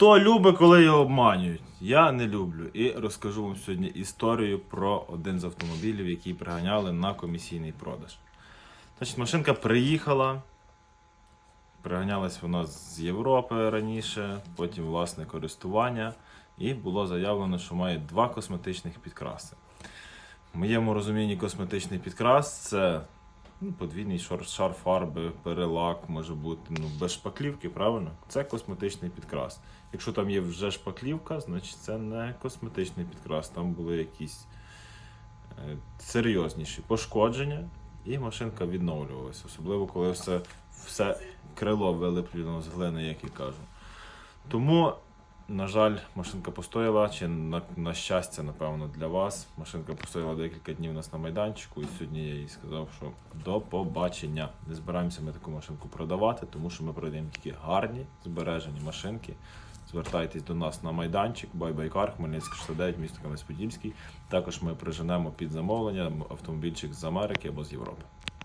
Хто любить, коли його обманюють? Я не люблю. І розкажу вам сьогодні історію про один з автомобілів, який приганяли на комісійний продаж. Значить, машинка приїхала. Приганялась вона з Європи раніше, потім власне користування. І було заявлено, що має два косметичних підкраси. В моєму розумінні косметичний підкрас це ну, подвійний шар, шар фарби, перелак може бути ну, без шпаклівки, правильно? Це косметичний підкрас. Якщо там є вже шпаклівка, значить це не косметичний підкрас. Там були якісь е, серйозніші пошкодження, і машинка відновлювалася. Особливо, коли все, все крило вилеплено з глини, як я кажу. Тому, на жаль, машинка постояла, чи на, на щастя, напевно, для вас. Машинка постояла декілька днів у нас на майданчику, і сьогодні я їй сказав, що до побачення. Не збираємося ми таку машинку продавати, тому що ми продаємо тільки гарні збережені машинки. Звертайтесь до нас на майданчик, Байбайкар, Хмельницький 69, місто Кам'янець-Подільський. Також ми приженемо під замовлення автомобільчик з Америки або з Європи.